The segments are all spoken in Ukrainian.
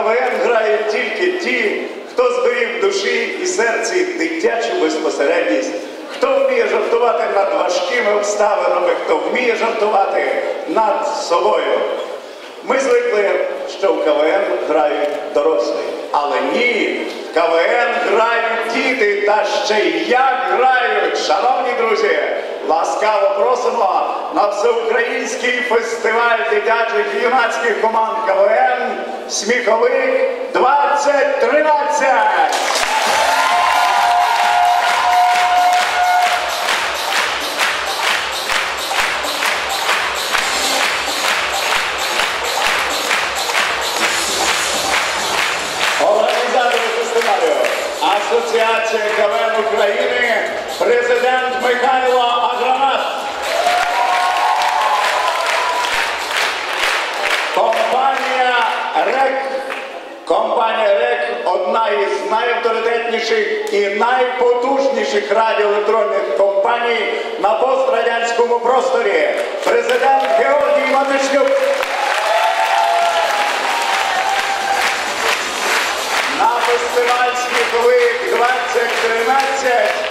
КВН грають тільки ті, хто зберіг душі і серці дитячу безпосередність, хто вміє жартувати над важкими обставинами, хто вміє жартувати над собою. Ми звикли, що в КВН грають дорослі. Але ні, в КВН грають діти, та ще й як грають. Шановні друзі, ласкаво просимо на всеукраїнський фестиваль дитячих і юнацьких команд КВН Сміховик 2013. Організатори фестивалю Асоціація КВН України, президент Михайло Компанія РЕК одна із найавторитетніших і найпотужніших радіоелектронних компаній на пострадянському просторі. Президент Георгій Матишнюк. На фестивальських сміховик 2013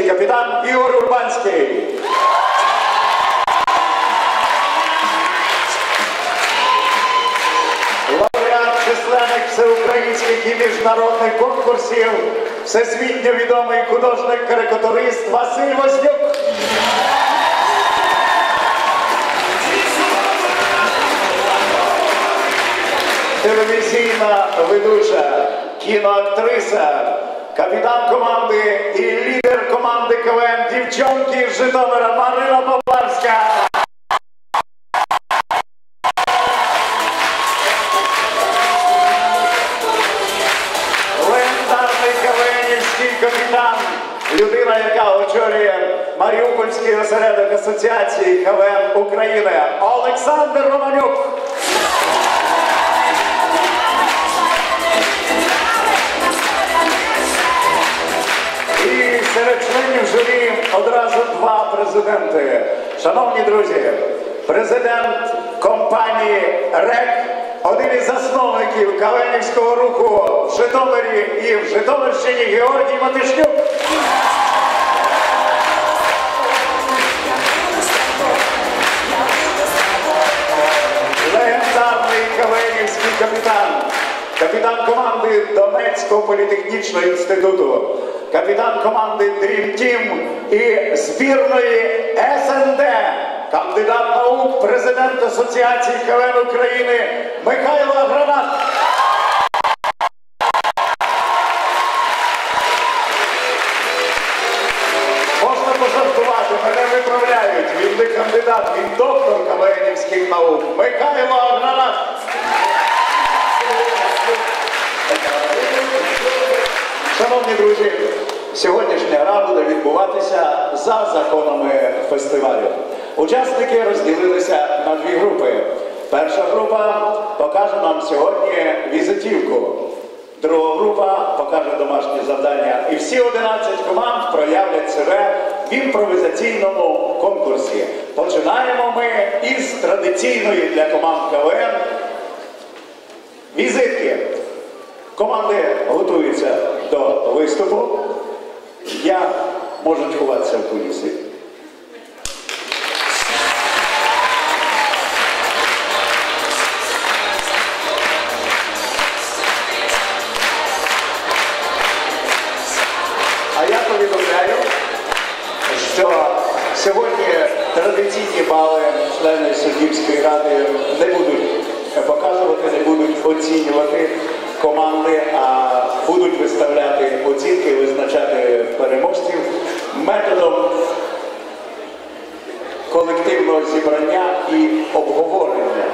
КВНівський капітан Ігор Урбанський. Лауреат численних всеукраїнських і міжнародних конкурсів, всесвітньо відомий художник-карикатурист Василь Вознюк. Телевізійна ведуча, кіноактриса, капітан команди і лідер команди З Житомира Марина Поплавська. Легендарний КВНівський капітан, людина, яка очолює Маріупольський осередок Асоціації КВН України Олександр Романюк. Студенти. Шановні друзі, президент компанії РЕК, один із засновників Каленівського руху в Житомирі і в Житомирщині Георгій Матишнюк. Легендарний Каленівський капітан, капітан команди Донецького політехнічного інституту, капітан команди Dream Team і збірної СНД, кандидат наук, президент Асоціації КВН України Михайло Гранат. Можна пожартувати, мене виправляють. Він не кандидат, він доктор КВНівських наук. Михайло Агранат. Шановні друзі, буде відбуватися за законами фестивалю. Учасники розділилися на дві групи. Перша група покаже нам сьогодні візитівку. Друга група покаже домашнє завдання. І всі 11 команд проявлять себе в імпровізаційному конкурсі. Починаємо ми із традиційної для команд КВН візитки. Команди готуються до виступу. Я можу ховатися в кулісі. А я повідомляю, що сьогодні традиційні бали члени суддівської ради не будуть показувати, не будуть оцінювати команди, а будуть виставляти оцінки, визначати переможців методом колективного зібрання і обговорення.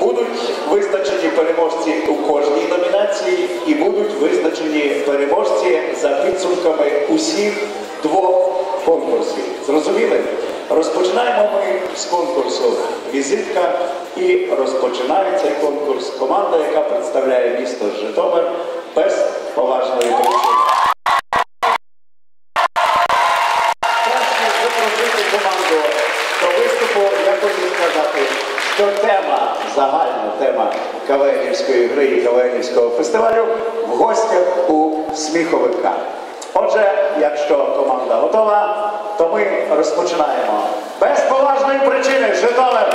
Будуть визначені переможці у кожній номінації і будуть визначені переможці за підсумками усіх двох конкурсів. Зрозуміли? Розпочинаємо ми з конкурсу візитка і розпочинає цей конкурс команда, яка представляє місто Житомир без поважної причини. Команду до виступу, я хочу сказати, що тема, загальна тема Кавенівської гри і Кавенівського фестивалю в гостях у сміховика. Отже, що команда готова, то ми розпочинаємо. Без поважної причини Житомир!